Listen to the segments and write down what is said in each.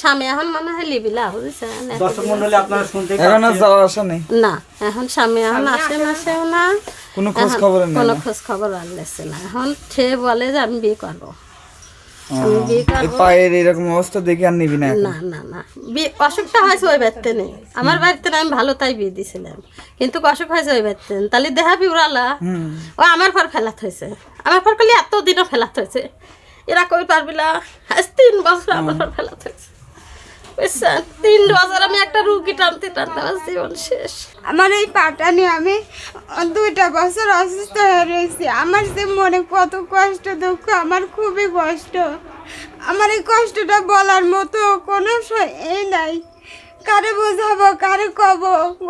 স্বামী এখন মনে হয় লিবিলা বুঝছেন এখন আর যাওয়া আসা নেই। না এখন স্বামী এখন আসে না। সেও না। কোনো খোঁজ এখন খবর নেই কোনো? খোঁজ খবর আর লেছে না। এখন সে বলে যে আমি বিয়ে করব। পায়ের এরকম অবস্থা দেখে আর নিবি না না না না। অসুখটা হয়েছে ওই বাড়িতে নেই। আমার বাড়িতে না আমি ভালো তাই বিয়ে দিয়েছিলাম কিন্তু অসুখ হয়েছে ওই বাড়িতে তাহলে দেহা বিউরালা। ও আমার ঘর ফেলাত হয়েছে। আমার ঘর খালি এত দিনও ফেলাত হয়েছে। এরা কই পারবিলা আজ তিন বছর আমার ঘর ফেলাত হয়েছে। বুঝছেন তিন বছর আমি একটা রুগী টানতে টানতে আমার জীবন শেষ। আমার এই পাটা নিয়ে আমি দুইটা বছর অসুস্থ হয়ে রয়েছি। আমার যে মনে কত কষ্ট দুঃখ আমার খুবই কষ্ট। আমার এই কষ্টটা বলার মতো কোনো এই নাই। কারে বোঝাবো কারে কব?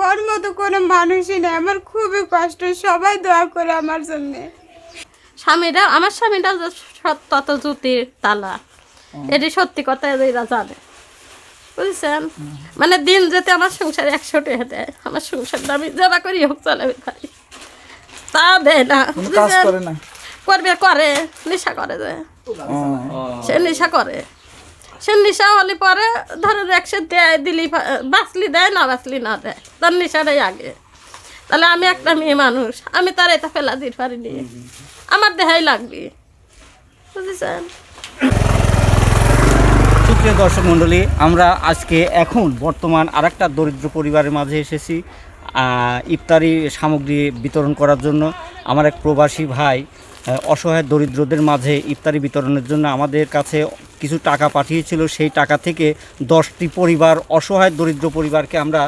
ওর মতো কোনো মানুষই নেই। আমার খুবই কষ্ট। সবাই দোয়া করে আমার জন্যে। স্বামীরা আমার সৎ তত জুতির তালা। এটি সত্যি কথা এরা জানে। বুঝছেন? মানে দিন যেতে আমার সংসারে একশো টাকা দেয় আমার সংসারটা আমি যারা করি হোক চালাবে পারি তা দেয় না করবে করে নেশা করে যে। সে নেশা করে। সে নেশা হলে পরে ধরো একশো দেয় দিলি বাঁচলি দেয় না বাঁচলি না দেয়। তার নেশাটাই আগে। তাহলে আমি একটা মেয়ে মানুষ আমি তার এটা ফেলা দিতে পারিনি। আমার দেহাই লাগবে। বুঝেছেন? সুপ্রিয় দর্শক মণ্ডলী, আমরা আজকে এখন বর্তমান আরেকটা দরিদ্র পরিবারের মাঝে এসেছি ইফতারি সামগ্রী বিতরণ করার জন্য। আমার এক প্রবাসী ভাই অসহায় দরিদ্রদের মাঝে ইফতারি বিতরণের জন্য আমাদের কাছে কিছু টাকা পাঠিয়েছিল। সেই টাকা থেকে দশটি পরিবার, অসহায় দরিদ্র পরিবারকে আমরা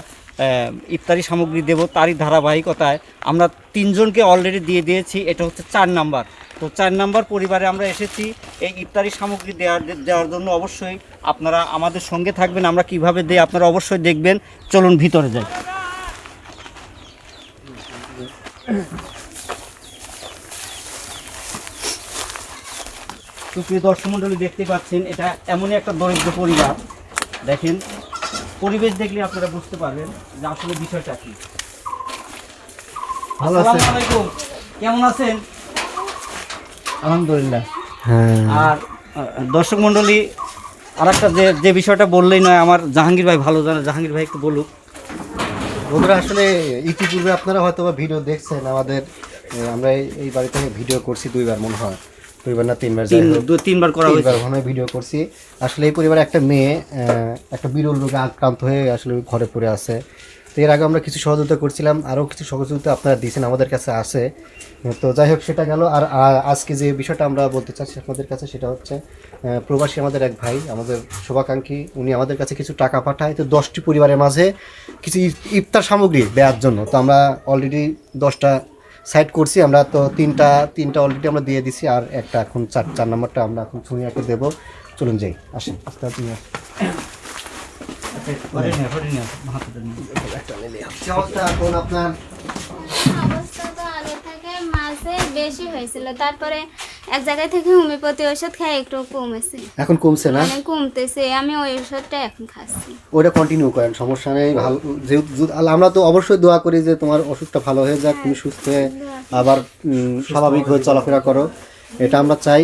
ইফতারি সামগ্রী দেব। তারই ধারাবাহিকতায় আমরা তিনজনকে অলরেডি দিয়ে দিয়েছি। এটা হচ্ছে চার নাম্বার। তো চার নাম্বার পরিবারে আমরা এসেছি। এই ইফতারি সামগ্রী দেওয়ার দেওয়ার জন্য অবশ্যই আপনারা আমাদের সঙ্গে থাকবেন। আমরা কীভাবে দেই আপনারা অবশ্যই দেখবেন। চলুন ভিতরে যাই। সুপ্রিয় দর্শক মণ্ডলী দেখতে পাচ্ছেন এটা এমনই একটা দরিদ্র পরিবার। দেখেন পরিবেশ দেখলে আপনারা বুঝতে পারবেন যে আসলে বিষয়টা কি। ভালো আছেন? আসসালামু আলাইকুম। কেমন আছেন? আলহামদুলিল্লাহ। আর দর্শক মণ্ডলী আর একটা যে যে বিষয়টা বললেই নয় আমার জাহাঙ্গীর ভাই ভালো জানে জাহাঙ্গীর ভাই একটু বলুক। বন্ধুরা আসলে ইতিপূর্বে আপনারা হয়তো বা ভিডিও দেখছেন আমাদের আমরা এই- এই বাড়িতে ভিডিও করছি দুইবার মনে হয়। দুইবার না তিনবার তিনবার করা তিনবার মনে ভিডিও করছি। আসলে এই পরিবারে একটা মেয়ে একটা বিরল রোগে আক্রান্ত হয়ে আসলে ঘরে পড়ে আছে। তো এর আগে আমরা কিছু সহযোগিতা করছিলাম, আরও কিছু সহযোগিতা আপনারা দিয়েছেন আমাদের কাছে আছে। তো যাই হোক, সেটা গেল। আর আজকে যে বিষয়টা আমরা বলতে চাচ্ছি আপনাদের কাছে, সেটা হচ্ছে প্রবাসী আমাদের এক ভাই, আমাদের শুভাকাঙ্ক্ষী, উনি আমাদের কাছে কিছু টাকা পাঠায়। তো দশটি পরিবারের মাঝে কিছু ইফ- ইফতার সামগ্রী দেওয়ার জন্য। তো আমরা অলরেডি দশটা সাইড করছি। আমরা তো তিনটা তিনটা অলরেডি আমরা দিয়ে দিছি। আর একটা এখন চার চার নম্বরটা আমরা এখন ছুঁয়াকে দেবো। চলুন যাই, আসেন। আস্তে আস্তে এখন আপনার অবস্থা তো আগে থেকে মাঝে বেশি হয়েছিল। তারপরে এক জায়গায় থেকে হোমিওপ্যাথি ওষুধ খাই একটু কমেছে। এখন কমছে না? মানে কমতেছে আমি ওই ওষুধটা এখন খাচ্ছি। ওটা কন্টিনিউ করেন সমস্যা নেই ভালো যেহেতু আমরা তো অবশ্যই দোয়া করি যে তোমার অসুখটা ভালো হয়ে যাক তুমি সুস্থ হয়ে আবার স্বাভাবিক হয়ে চলাফেরা করো। এটা আমরা চাই।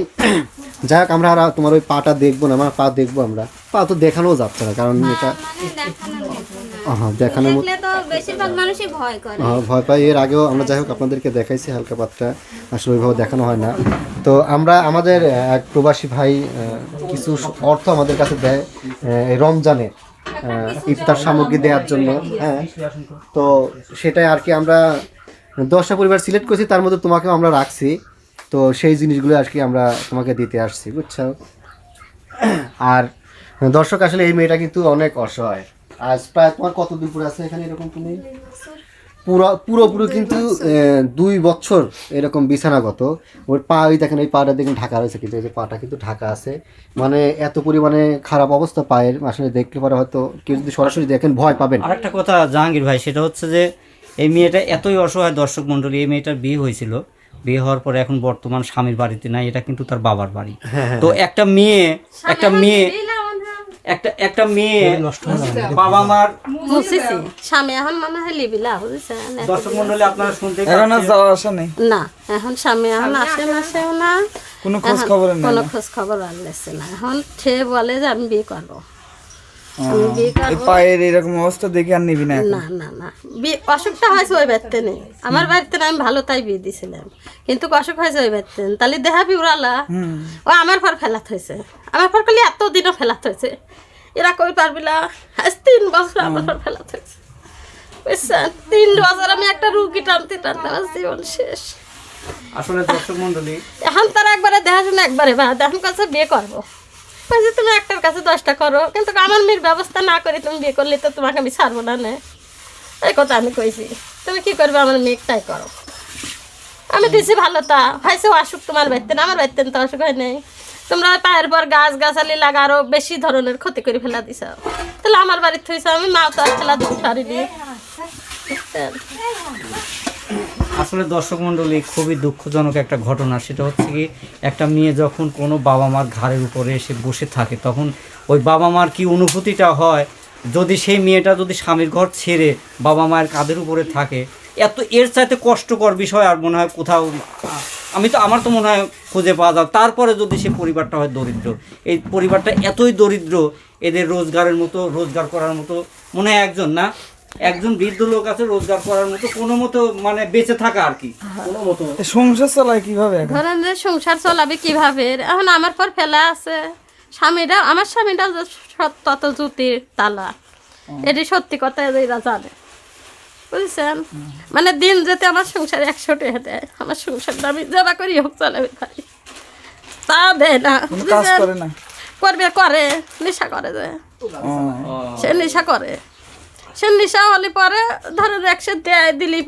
যাই হোক আমরা আর তোমার ওই পাটা দেখব না আমার পা দেখব আমরা। পা তো দেখানো যাচ্ছে না কারণ এটা মানে দেখানোর হ্যাঁ দেখানোর মতো হ্যাঁ, ভয় পাই এর আগেও আমরা যাই হোক আপনাদেরকে দেখাইছি হালকা পাতটা। আসলে ওইভাবে দেখানো হয় না। তো আমরা আমাদের এক প্রবাসী ভাই কিছু অর্থ আমাদের কাছে দেয় আহ, এই রমজানে ইফতার সামগ্রী দেওয়ার জন্য। হ্যাঁ। তো সেটাই আর কি আমরা দশটা পরিবার সিলেক্ট করছি তার মধ্যে তোমাকেও আমরা রাখছি। তো সেই জিনিসগুলো আর কি আমরা তোমাকে দিতে আসছি বুঝছ? আর দর্শক আসলে এই মেয়েটা কিন্তু অনেক অসহায়। আজ প্রায় তোমার কতদিন পরে আছে এখানে এরকম তুমি? পুরো পুরোপুরি কিন্তু দুই বছর এরকম বিছানাগত। ওর পা ওই দেখেন এই পাটা দেখেন ঢাকা রয়েছে কিন্তু এই যে পাটা কিন্তু ঢাকা আছে। মানে এত পরিমাণে খারাপ অবস্থা পায়ের আসলে দেখলে পরে হয়তো কেউ যদি সরাসরি দেখেন ভয় পাবেন। আরেকটা কথা জাহাঙ্গীর ভাই সেটা হচ্ছে যে এই মেয়েটা এতই অসহায় দর্শক মণ্ডলী এই মেয়েটার বিয়ে হয়েছিল। বিয়ে হওয়ার পরে এখন বর্তমান স্বামীর বাড়িতে নাই এটা কিন্তু তার বাবার বাড়ি। তো একটা মেয়ে একটা মেয়ে একটা একটা মেয়ে বাবা মার স্বামী এখন মনে হয় লিবিলা বুঝছেন দর্শক মণ্ডলী আপনারা শুনতে এখন আর যাওয়া আসা নেই। না এখন স্বামী এখন আসে না। কোনো খোঁজ খবর নেই কোনো? খোঁজ খবর আর লেছে না। এখন সে বলে যে আমি বিয়ে করব। পায়ের এরকম অবস্থা দেখে আর নিবি না না না না। অসুখটা হয়েছে ওই বাড়িতে নেই। আমার বাড়িতে না আমি ভালো তাই বিয়ে দিয়েছিলাম কিন্তু অসুখ হয়েছে ওই বাড়িতে তাহলে দেহা ও আমার পর ফেলাত হয়েছে। আমার পর খালি এত দিনও ফেলাত হয়েছে। এরা কই পারবি না? আজ তিন বছর আমার পর ফেলাত হয়েছে। বুঝছেন? তিন বছর আমি একটা রুগী টানতে টানতে আমার জীবন শেষ। আসলে দর্শক মণ্ডলী এখন তারা একবারে দেখাশোনা একবারে বা এখন কাছে বিয়ে করব। বলছি তুমি একটার কাছে দশটা করো, কিন্তু আমার মেয়ের ব্যবস্থা না করে তুমি বিয়ে করলে তো তোমাকে আমি ছাড়বো না, নে। এই কথা আমি কইছি। তুমি কি করবে আমার মেয়ে তাই করো। আমি দিছি ভালো তা, হয়েছে অসুখ তোমার বাড়িতে, না আমার বাড়িতে তো অসুখ হয় নাই। তোমরা পায়ের পর গাছ, গাছালি লাগা আরও বেশি ধরনের ক্ষতি করে ফেলা দিছ। তাহলে আমার বাড়িতে থইছে আমি, মা তো আর খেলা দিতে পারিনি? আসলে দর্শক মণ্ডলী, খুবই দুঃখজনক একটা ঘটনা। সেটা হচ্ছে কি, একটা মেয়ে যখন কোনো বাবা মার ঘাড়ের উপরে এসে বসে থাকে, তখন ওই বাবা মার কি অনুভূতিটা হয়? যদি সেই মেয়েটা যদি স্বামীর ঘর ছেড়ে বাবা মায়ের কাঁধের উপরে থাকে, এত এর চাইতে কষ্টকর বিষয় আর মনে হয় কোথাও, আমি তো, আমার তো মনে হয় খুঁজে পাওয়া যায় তারপরে যদি সে পরিবারটা হয় দরিদ্র, এই পরিবারটা এতই দরিদ্র, এদের রোজগারের মতো, রোজগার করার মতো, মনে হয় একজন না? একজন বৃদ্ধ লোক আছে রোজগার করার মতো কোনো মতো মানে বেঁচে থাকা আর কি। কোনো মতো সংসার চালায় কীভাবে ধরেন যে সংসার চলাবে কীভাবে? এখন আমার পর ফেলা আছে। স্বামীরা আমার স্বামীরা তত জুতির তালা। এটি সত্যি কথা এরা জানে। বুঝছেন? মানে দিন যেতে আমার সংসারে একশো টাকা দেয়। আমার সংসারটা আমি যাবা করি হোক চালাবে পারি তা দেয় না বুঝছেন? করবে করে নেশা করে যে। সে নেশা করে। সে নেশা হলে পরে ধরো একশো দেয় দিলি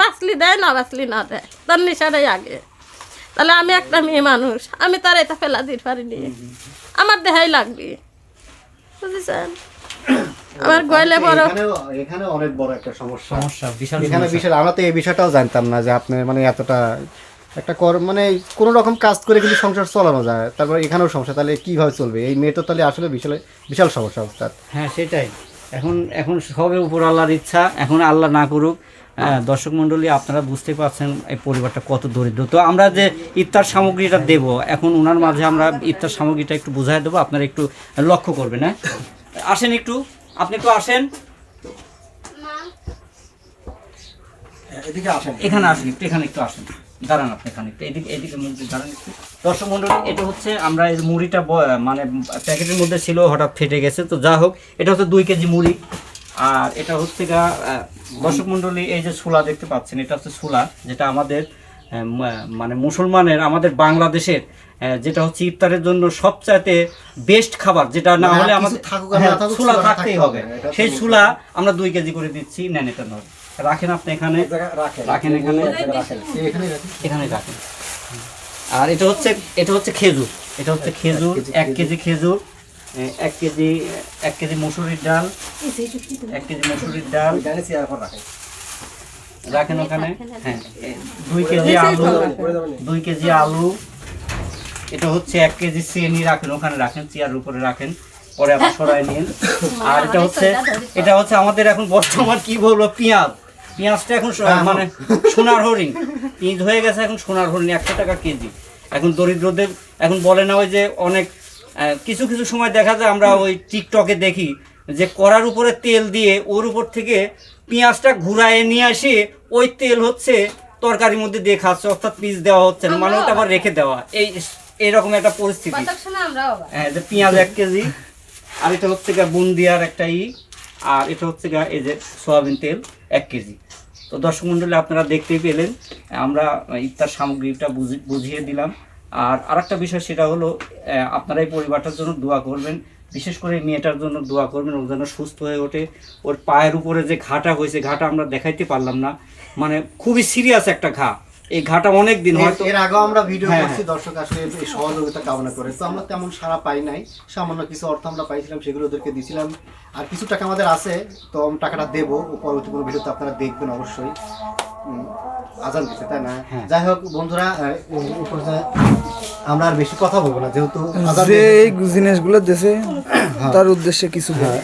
বাঁচলি দেয় না বাঁচলি না দেয়। তার নেশাটাই আগে। তাহলে আমি একটা মেয়ে মানুষ আমি তার এটা ফেলা দিতে পারিনি। আমার দেহাই লাগবে। বুঝেছেন? আমার গয়লে বড়। এখানে অনেক বড় একটা সমস্যা। সমস্যা বিশাল এখানে বিষয় আমরা তো এই বিষয়টাও জানতাম না যে আপনার মানে এতটা একটা কর মানে কোনো রকম কাজ করে কিন্তু সংসার চালানো যায়। তারপর এখানেও সমস্যা। তাহলে কীভাবে চলবে? এই মেয়ে তো তাহলে আসলে বিশাল বিশাল সমস্যা তার হ্যাঁ সেটাই। এখন এখন সবে উপর আল্লাহর ইচ্ছা এখন আল্লাহ না করুক হ্যাঁ, দর্শক মণ্ডলী আপনারা বুঝতে পারছেন এই পরিবারটা কত দরিদ্র। তো আমরা যে ইফতার সামগ্রীটা দেব এখন ওনার মাঝে আমরা ইফতার সামগ্রীটা একটু বুঝাই দেবো আপনারা একটু লক্ষ্য করবেন হ্যাঁ? আসেন একটু আপনি একটু আসেন। এখানে আসেন একটু এখানে একটু আসেন। দাঁড়ান আপনি এখানে একটু এদিকে এদিকে মুখ দাঁড়ান একটু। দর্শক মণ্ডলী এটা হচ্ছে আমরা এই মুড়িটা মানে প্যাকেটের মধ্যে ছিল হঠাৎ ফেটে গেছে। তো যা হোক এটা হচ্ছে দুই কেজি মুড়ি। আর এটা হচ্ছে গা দর্শক মণ্ডলী এই যে ছোলা দেখতে পাচ্ছেন এটা হচ্ছে ছোলা যেটা আমাদের মানে মুসলমানের আমাদের বাংলাদেশের যেটা হচ্ছে ইফতারের জন্য সবচাইতে বেস্ট খাবার যেটা না মানে হলে আমাদের না হ্যাঁ, ছোলা থাকতেই হবে। সেই ছোলা আমরা দুই কেজি করে দিচ্ছি নেন এটা নয় রাখেন আপনি এখানে। রাখেন। এখানে। এখানে রাখেন। এখানে রাখেন। আর এটা হচ্ছে এটা হচ্ছে খেজুর। এটা হচ্ছে খেজুর এক কেজি খেজুর। এক কেজি এক কেজি মসুরির ডাল এক কেজি মসুরির ডাল। রাখেন। ওখানে। হ্যাঁ দুই কেজি আলু দুই কেজি আলু। এটা হচ্ছে এক কেজি চিনি রাখেন ওখানে রাখেন চেয়ার উপরে রাখেন। পরে আবার সরাই নিন। আর এটা হচ্ছে এটা হচ্ছে আমাদের এখন বর্তমান কি বলব পেঁয়াজ। পেঁয়াজটা এখন মানে সোনার হরিণ। ঈদ হয়ে গেছে এখন সোনার হরিণ একশো টাকা কেজি। এখন দরিদ্রদের এখন বলে না ওই যে অনেক কিছু কিছু সময় দেখা যায় আমরা ওই টিকটকে দেখি যে কড়ার উপরে তেল দিয়ে ওর উপর থেকে পেঁয়াজটা ঘুরায় নিয়ে আসে ওই তেল হচ্ছে তরকারির মধ্যে দিয়ে খাচ্ছে অর্থাৎ পিস দেওয়া হচ্ছে না মানে ওটা আবার রেখে দেওয়া। এই এইরকম একটা পরিস্থিতি। হ্যাঁ যে পেঁয়াজ এক কেজি আর এটা হচ্ছে গা বুন্দিয়ার একটা ই আর এটা হচ্ছে গা এই যে সয়াবিন তেল এক কেজি। তো দর্শক মণ্ডলী আপনারা দেখতেই পেলেন, আমরা ইফতার সামগ্রীটা বুঝি- বুঝিয়ে দিলাম। আর আরেকটা বিষয় সেটা হলো আপনারা এই পরিবারটার জন্য দোয়া করবেন। বিশেষ করে মেয়েটার জন্য দোয়া করবেন, ও যেন সুস্থ হয়ে ওঠে। ওর পায়ের উপরে যে ঘাটা হয়েছে, ঘাটা আমরা দেখাইতে পারলাম না। মানে খুবই সিরিয়াস একটা ঘা। এই ঘাটা অনেক দিন হয়তো এর আগেও আমরা ভিডিও হ্যাঁ, করছি দর্শক আসলে এই সহযোগিতা কামনা করে। তো আমরা তেমন সারা পাই নাই। সামান্য কিছু অর্থ আমরা পাইছিলাম সেগুলো ওদেরকে দিছিলাম। আর কিছু টাকা আমাদের আছে তো আমি টাকাটা দেবো। পরবর্তী কোনো ভিডিওতে আপনারা দেখবেন অবশ্যই। আজান দিচ্ছে তাই না? হ্যাঁ। যাই হোক বন্ধুরা আমরা আর বেশি কথা বলব না যেহেতু যে এই জিনিসগুলো দেশে তার উদ্দেশ্যে কিছু। হ্যাঁ,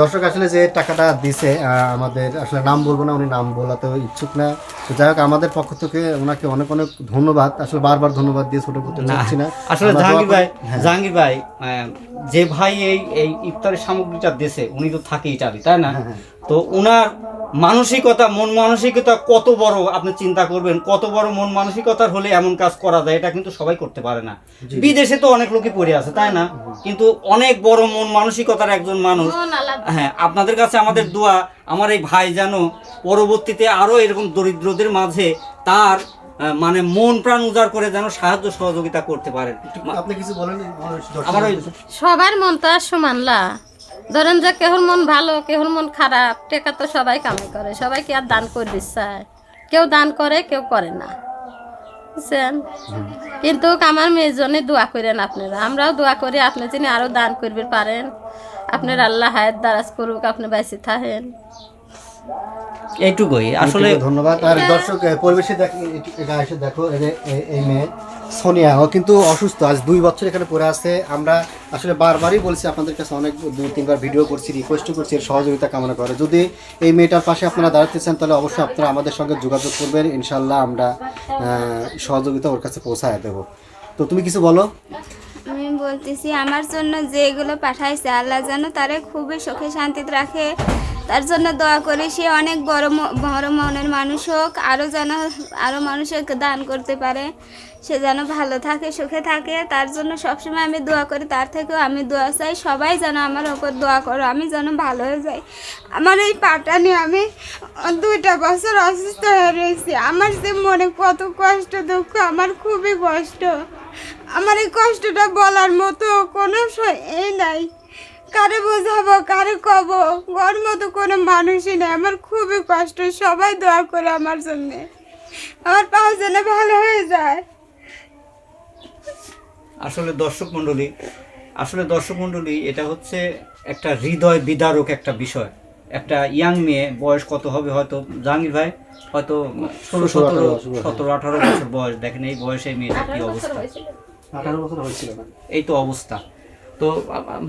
দর্শক আসলে যে টাকাটা দিছে আহ, আমাদের আসলে নাম বলব না উনি নাম বলাতে ইচ্ছুক না। তো যাই হোক আমাদের পক্ষ থেকে ওনাকে অনেক অনেক ধন্যবাদ। আসলে বারবার ধন্যবাদ দিয়ে ছোট করতে চাচ্ছি না। আসলে জাহাঙ্গীর ভাই হ্যাঁ। জাহাঙ্গীর ভাই যে ভাই এই এই ইফতারের সামগ্রীটা দেশে উনি তো থাকে ইটালি তাই না? হ্যাঁ, তো উনার মানসিকতা মন মানসিকতা কত বড় আপনি চিন্তা করবেন কত বড় মন মানসিকতার হলে এমন কাজ করা যায় এটা কিন্তু সবাই করতে পারে না। বিদেশে তো অনেক লোকই পড়ে আছে তাই না? কিন্তু অনেক বড় মন মানসিকতার একজন মানুষ। হ্যাঁ আপনাদের কাছে আমাদের দোয়া আমার এই ভাই যেন পরবর্তীতে আরও এরকম দরিদ্রদের মাঝে তার মানে মন প্রাণ উজাড় করে যেন সাহায্য সহযোগিতা করতে পারেন। আপনি কিছু বলেন আমার সবার মন তো আর সমান না। ধরেন যে কেহর মন ভালো কেহর মন খারাপ টেকা তো সবাই কামাই করে। সবাই কি আর দান করবে চায় কেউ দান করে কেউ করে না। বুঝছেন? কিন্তু আমার মেয়ের জন্য দোয়া করেন আপনারা। আমরাও দোয়া করি আপনি যিনি আরও দান করবে পারেন। আপনার আল্লাহ হায়াত দারাজ করুক আপনি বেঁচে থাকেন। এইটুকুই। আসলে আসলে ধন্যবাদ। আর দর্শক পরিবেশে দেখ এসে দেখো এই যে এ- এই মেয়ে সোনিয়া ও কিন্তু অসুস্থ। আজ দুই বছর এখানে পড়ে আছে। আমরা আসলে বারবারই বলছি আপনাদের কাছে অনেক দুই তিনবার ভিডিও করছি রিকোয়েস্ট করছি এর সহযোগিতা কামনা করে। যদি এই মেয়েটার পাশে আপনারা দাঁড়াতে চান তাহলে অবশ্যই আপনারা আমাদের সঙ্গে যোগাযোগ করবেন। ইনশাল্লাহ আমরা সহযোগিতা ওর কাছে পৌঁছায় দেবো। তো তুমি কিছু বলো? আমি বলতেছি আমার জন্য যেগুলো পাঠাইছে আল্লাহ যেন তারে খুবই সুখে শান্তিতে রাখে। তার জন্য দোয়া করি সে অনেক বড় বড় মনের মানুষ হোক আরও যেন আরও মানুষকে দান করতে পারে। সে যেন ভালো থাকে, সুখে থাকে, তার জন্য সবসময় আমি দোয়া করি, তার থেকেও আমি দোয়া চাই। সবাই যেন আমার ওপর দোয়া করো, আমি যেন ভালো হয়ে যাই। আমার এই পাটা নিয়ে আমি দুইটা বছর অসুস্থ হয়ে রয়েছি। আমার যে মনে কত কষ্ট, দুঃখ, আমার খুবই কষ্ট। আমার এই কষ্টটা বলার মতো কোনো এই নাই। কারে বোঝাবো কারে কব? ওর মতো কোনো মানুষই নেই। আমার খুবই কষ্ট। সবাই দোয়া করে আমার জন্যে। আমার পাও যেন ভালো হয়ে যায়। আসলে দর্শক মণ্ডলী আসলে দর্শক মণ্ডলী এটা হচ্ছে একটা হৃদয় বিদারক একটা বিষয়। একটা ইয়াং মেয়ে বয়স কত হবে হয়তো জাহাঙ্গীর ভাই? হয়তো ষোলো সতেরো সতেরো আঠারো বছর বয়স। দেখেন এই বয়সে এই মেয়েটার কি অবস্থা। আঠারো বছর হয়েছিল। এই তো অবস্থা। তো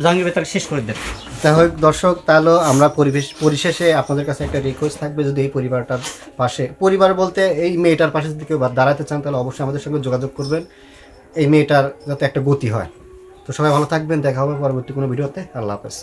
জাহাঙ্গীর ভাই তাকে শেষ করে দেন। তাহলে দর্শক, তাহলে আমরা পরিবেশ পরিশেষে আপনাদের কাছে একটা রিকোয়েস্ট থাকবে, যদি এই পরিবারটার পাশে পরিবার বলতে এই মেয়েটার পাশে যদি কেউ দাঁড়াতে চান, তাহলে অবশ্যই আমাদের সঙ্গে যোগাযোগ করবেন। এই মেয়েটার যাতে একটা গতি হয়। তো সবাই ভালো থাকবেন, দেখা হবে পরবর্তী কোনো ভিডিওতে। আল্লাহ হাফেজ।